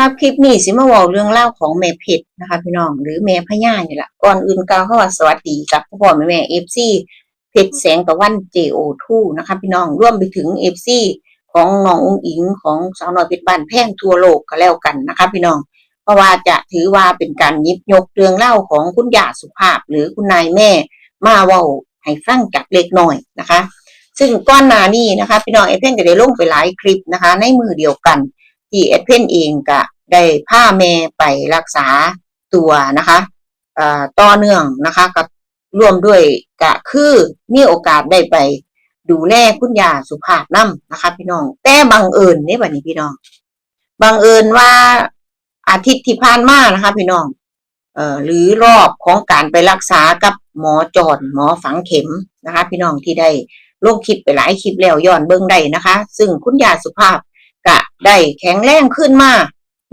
รับคลิปนี้สิมาเว้าเรื่องเล่าของแม่เพชรนะคะพี่น้องหรือแม่พญานี่แหละก่อนอื่นกล่าวคำว่าสวัสดีกับพ่อพ่อแม่แม่เอฟซีเพชรแสงตะวัน JO2 นะคะพี่น้องร่วมไปถึงเอฟซีของน้ององอิงของสาวน้อยเพชรบ้านแพงทั่วโลกก็แล้วกันนะคะพี่น้องเพราะว่าจะถือว่าเป็นการยิบยกเรื่องเล่าของคุณย่าสุภาพ หรือคุณนายแม่มาว้าให้ฟังจากเล็กหน้อยนะคะ ซึ่งก้อนนานี้นะคะพี่น้องเอเพ่นก็ได้ลงไปหลายคลิปนะคะ ในมือเดียวกัน ที่เอดเพนเองก็ได้พาแม่ไปรักษาตัวนะคะต่อเนื่องนะคะกับร่วมด้วยก็คือมีโอกาสได้ไปดูแลคุณยาสุภาพน้ำนะคะ พี่น้อง แต่บังเอิญนี่บัดนี้พี่น้องบังเอิญว่าอาทิตย์ที่ผ่านมานะคะ พี่น้องเอ่อหรือรอบของการไปรักษากับหมอจอนหมอฝังเข็มนะคะ พี่น้องที่ได้ลงคลิปไปหลายคลิปแล้วย้อนเบิ่งได้นะคะ ซึ่งคุณยาสุภาพ ได้แข็งแรงขึ้นมา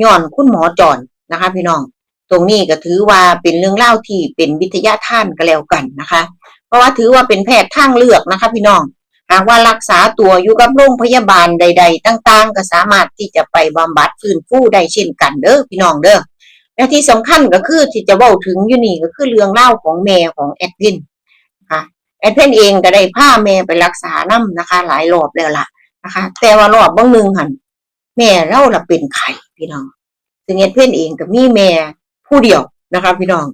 ย้อนคุณหมอจอนนะคะ พี่น้อง ตรงนี้ก็ถือว่าเป็นเรื่องเล่าที่เป็นวิทยาท่านก็แล้วกันนะคะ เพราะว่าถือว่าเป็นแพทย์ทางเลือกนะคะ พี่น้องหากว่ารักษาตัวอยู่กับโรงพยาบาลใด ๆ ต่างๆ ก็สามารถที่จะไปบำบัดฟื้นฟูได้เช่นกันเด้อพี่น้องเด้อและที่สำคัญก็คือที่จะเว้าถึงอยู่นี่ก็คือเรื่องเล่าของแม่ของแอดวินนะคะแอดวินเองก็ได้พาแม่ไปรักษานํนะคะ หลายรอบแล้วล่ะนะคะ แต่ว่ารอบบางหนึงหัน แม่เราละเป็นไข่พี่น้องซึ่งเอ็ดเพื่อนเองก็มีแม่ผู้เดียวนะคะพี่น้อง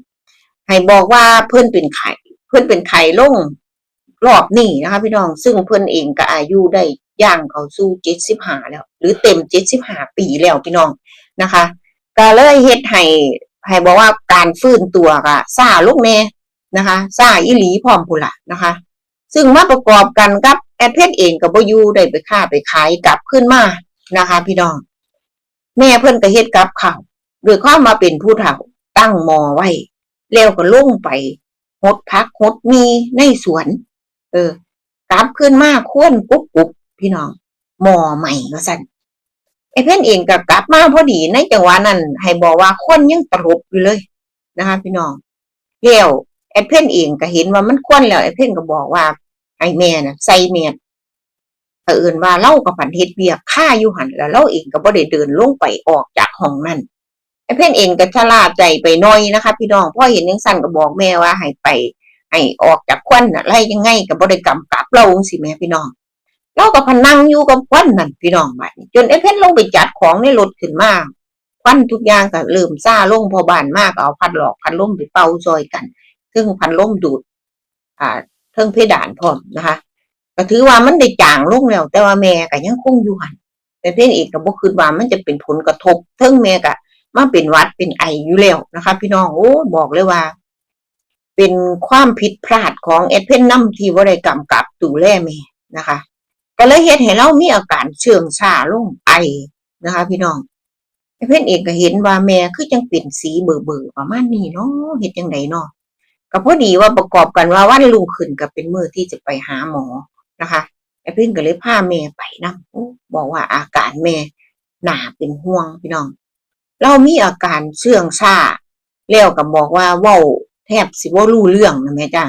ให้บอกว่าเพื่อนเป็นไข่เพื่อนเป็นไข่ลงรอบนี้นะคะพี่น้อง ซึ่งเพื่อนเองก็อายุได้ย่างเขาสู้เจ็ดสิบห้าแล้ว หรือเต็มเจ็ดสิบห้าปีแล้วพี่น้องนะคะก็เลยเฮ็ดให้ให้บอกว่าการฟื้นตัวก็ซาลูกแน่นะคะซาอีหลีพร้อมพุละนะคะ ซึ่งมาประกอบกันกับแอดเพนเองกับบอยูได้ไปค้าไปขายกลับขึ้นมา นะคะ พี่น้อง แม่เพิ่อนก็เฮ็ดกับข้าวด้วยความมาเป็นผู้เฒ่าตั้งมอไว้ แล้วก็ลงไปหดพักหดมีในสวน เออกลับขึ้นมาควนกุ๊บกุ๊บพี่น้องมอใหม่ก็สั่นไอ้เพิ่นเองก็กลับมาพอดีในจังหวะนั้น ให้บอกว่าคนยังตลบอยู่เลยนะคะ พี่น้องแล้วไอ้เพิ่นเองก็เห็นว่ามันควนแล้วไอ้เพิ่นก็บอกว่าให้แม่น่ะใส่เมียด เผอิญว่าเล่ากับผันเฮ็ดเวียกค่าอยู่หันแล้วเล่าเองก็บ่ได้เดินลงไปออกจากห้องนั่นไอ้เพ่นเองก็ชะลาใจไปน่อยนะคะ พี่น้องพ่อเห็นยังสั่นก็บอกแม่ว่าให้ไปให้ออกจากควันน่ะไล่ยังไงก็บ่ได้กำกับเราจังสิแม่พี่น้องเราก็พนังอยู่กับควันนั่นพี่น้องบัดนี้จนไอ้เพ่นลงไปจัดของในรถขึ้นมาควันทุกอย่างก็เริ่มซ่าลงพอบานมากเอาพัดหลอกพัดลมไปเป่าซอยกันซึ่งพัดลมดูด อ่าเทิงเพดานพร้อมนะคะ ก็ถือว่ามันได้จางลงแล้ว แต่ว่าแม่ก็ยังคงอยู่หันแต่เพียงอีกก็บ่คิดว่ามันจะเป็นผลกระทบเทิงแม่ก็มาเป็นวัดเป็นไออยู่แล้วนะคะ พี่น้องโอ้บอกเลยว่า เป็นความผิดพลาดของเอดเพนน้ำที่บ่ได้กำกับดูแลแม่นะคะ ก็เลยเฮ็ดให้เรามีอาการเชื่องชาลงไอนะคะ พี่น้องเอดเพนเองก็เห็นว่าแม่คือจังเป็นสีเบอร์ๆประมาณนี้เนาะเฮ็ดจังไดเนาะก็พอดีว่าประกอบกันว่าวันรุ่งขึ้นก็เป็นมือที่จะไปหาหมอ นะคะไอ้พิ่นก็เลยพาแม่ไปนะบอกว่าอาการแม่หนาเป็นห่วงพี่น้อง เรามีอาการเชื่องชาแล้วก็บอกว่าว้าแทบสิบ่ารู้เรื่องนะแม่จ้า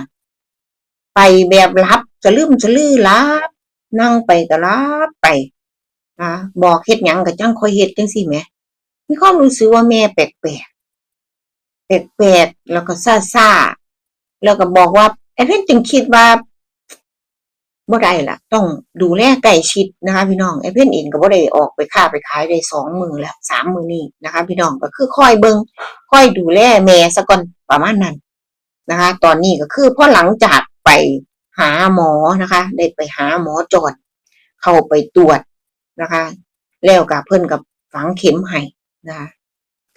ไปแบบรับจะลืมจะลือรับ นั่งไปก็รับไปนะบอกเฮ็ดหยังก็จังคอยเฮ็ดจังซี่แหมมีความรู้สึกว่าแม่แปลกๆแปลกๆแล้วก็ซ่าๆแล้วก็บอกว่าไอ้เพิ่นจึงคิดว่า บ่ได้ล่ะ ต้องดูแลใกล้ชิดนะคะ พี่น้องไอ้เพิ่อนเองก็บ่ได้ออกไปค้าไปขายได้สองมือแล้วสามมือนี้นะคะ พี่น้องก็คือคอยเบิงคอยดูแลแม่ซะก่อนประมาณนั้นนะคะ ตอนนี้ก็คือพอหลังจากไปหาหมอนะคะ ได้ไปหาหมอจอด เข้าไปตรวจนะคะ แล้วกับเพิ่อนกับฝังเข็มให้นะคะ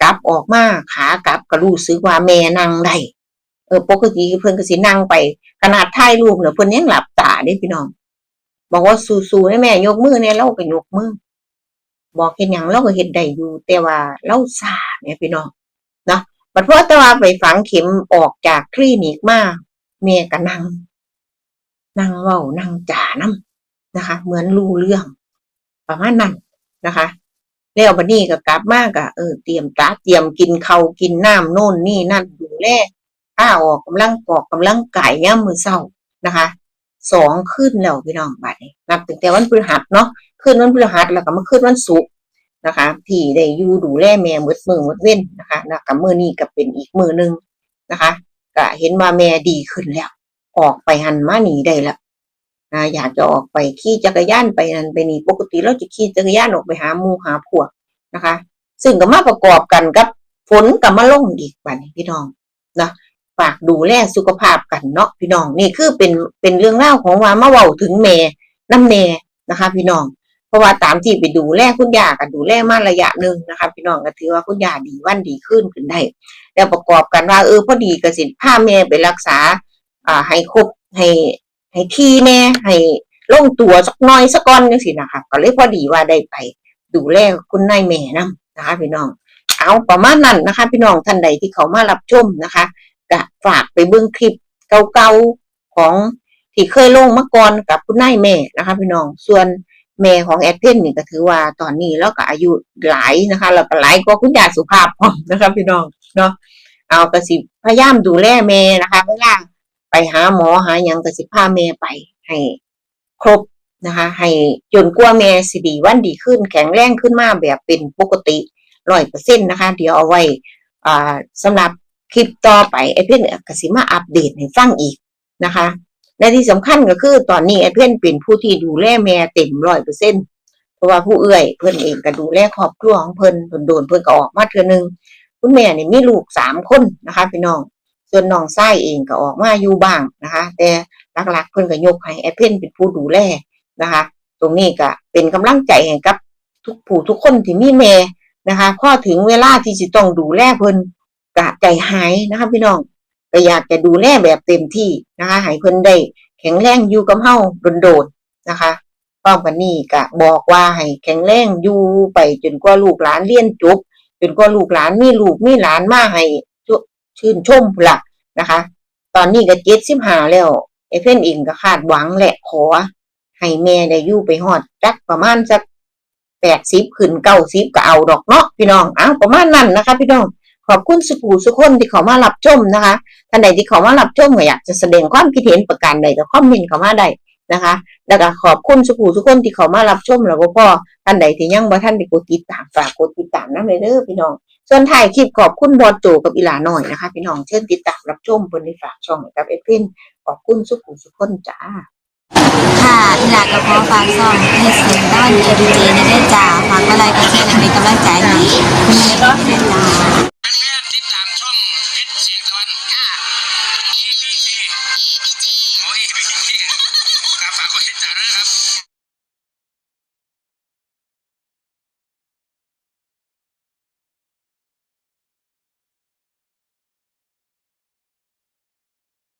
กลับออกมาขากลับก็รู้สึกว่าแม่นั่งได้เออปกติเพิ่อนก็สินั่งไปขนาดถ่ายรูปเนี่ยเพิ่อนยังหลับ เด้พี่น้อง บอกว่าสู้ๆให้แม่ ยกมือเนี่ยเราก็ยกมือ บอกเฮ็ดหยังเราก็เฮ็ดได้อยู่ แต่ว่าเราซ่าเนี่ยพี่น้องเนาะบัดพอแต่ว่าไปฝังเข็มออกจากคลินิกมาแม่ก็นั่งนั่งเว้านั่งจ่านํนะคะ เหมือนรู้เรื่อง ประมาณนั้นนะคะแล้วบัดนี้ก็กลับมาก็เออเตรียมตาเตรียมกินเขากินน้ำโน่นนี่นั่นดูแลถ้าออกกำลังกอกกำลังกายยามมื้อเช้านะคะ สองขึ้นแล้วพี่น้องบัดนี้นับตั้งแต่วันพฤหัสเนาะขึ้นวันพฤหัสแล้วก็มาขึ้นวันศุกร์นะคะที่ได้อยู่ดูแลแม่หมดมือหมดเว้นนะคะแล้วกับมือนี้ก็เป็นอีกมือหนึ่งนะคะก็เห็นว่าแม่ดีขึ้นแล้ว ออกไปหันมาหนีได้ล้วนะอยากจะออกไปขี่จักรยานไปนั่นไปนี่ปกติเราจะขี่จักรยานออกไปหาหมูหาพวกนะคะ ซึ่งก็มาประกอบกันกับฝนกับมาลงอีกบัดนี้พี่น้องนะ ฝากดูแลสุขภาพกันเนาะพี่น้องนี่คือเป็นเป็นเรื่องเล่าของว่ามาเว้าถึงแม่น้ำแม่นะคะ พี่น้อง เพราะว่าตามที่ไปดูแลคุณยากันดูแลมาระยะหนึ่งนะคะ พี่น้องก็ถือว่าคุณยาดีวันดีขึ้นขึ้นได้แล้วประกอบกันว่าเออพอดีกระสิพาแม่ไปรักษา อ่าให้ครบให้ให้ที่แน่ให้ลงตัวสักน้อยสักก้อนนึงสินะคะก็เลยพอดีว่าได้ไปดูแลคุณนายแม่นํนะคะ พี่น้องเอาประมาณนั้นนะคะ พี่น้องท่านใดที่เขามารับชมนะคะ ก็ฝากไปเบิ่งคลิปเก่าๆของที่เคยลงมาก่อนกับคุณนายแม่นะคะพี่น้องส่วนแม่ของแอดเพนนี่ก็ถือว่าตอนนี้แล้วก็อายุหลายนะคะแล้วก็หลายกว่าคุณยายสุภาพพร้อมนะคะพี่น้องเนาะเอากระสิพยายามดูแลแม่นะคะเวลาไปหาหมอหาหยังกระสิพาแม่ไปให้ครบนะคะ ให้จนกว่าแม่สิดีวันดีขึ้น แข็งแรงขึ้นมาแบบเป็นปกติร้อยเปอร์เซ็นต์นะคะ เดี๋ยวเอาไว้อ่าสำหรับ คลิปต่อไปไอเพื่อนกสิมาอัปเดตให้ฟังอีกนะคะ และที่สำคัญก็คือตอนนี้ไอเพื่อนเป็นผู้ที่ดูแลแม่เต็มร้อยเปอร์เซ็นเพราะว่าผู้เอื้อยเพื่อนเองก็ดูแลครอบครัวของเพื่อนโดนเพื่อนก็ออกมาเทื่อนึงคุณแม่นี่มีลูกสามคนนะคะพี่น้องส่วนน้องไส้เองก็ออกมาอยู่บ้างนะคะ แต่หลักๆเพื่อนก็ยกให้ไอเพื่อนเป็นผู้ดูแลนะคะ ตรงนี้ก็เป็นกำลังใจให้กับทุกผู้ทุกคนที่มีแม่นะคะพอถึงเวลาที่จะต้องดูแลเพิ่น กะใจหายนะคะพี่น้องก็อยากจะดูแลแบบเต็มที่นะคะให้เพิ่นได้แข็งแรงอยู่กับเฮาโดนๆนะคะพร้อมกันนี้ก็บอกว่าให้แข็งแรงอยู่ไปจนกว่าลูกหลานเรียนจบจนกว่าลูกหลานมีลูกมีหลานมาให้ชื่นชมพุ่นละนะคะ ตอนนี้ก็เจ็ดสิบห้าแล้วไอ้เพิ่อนเองก็คาดหวังแหละขอให้แม่ได้อยู่ไปฮอดจักประมาณสักแปดสิบขึ้นเก้าสิบก็เอาดอกเนาะพี่น้องอ้าวประมาณนั้นนะคะ พี่น้อง ขอบคุณสุขูสุคนที่เขามารับชมนะคะท่านใดที่เขามารับชมก็อยากจะแสดงความคิดเห็นประการใดก็คอมเมนต์เขามาได้นะคะ แล้วก็ขอบคุณสุขูสุคนที่เขามารับชมแล้วก็พ่อท่านใดที่ยังบ่ท่านได้กดติดตามฝากกดติดตามน้ำเลยเด้อพี่น้อง ส่วนถ่ายคลิปขอบคุณบอสโจกับอีหลาหน่อยนะคะ พี่น้องเชิญติดตามรับชมเพิ่นฝากช่องกับเอฟพินขอบคุณสุขูสุคนจ้าค่ะอีหลากระเพาะฟางซ่องที่สูงด้านเอดีเจในได้จ่าฝากอะไรก็แค่นั้นเป็นกำลังใจให้มีก็เป็นจ่า tasty.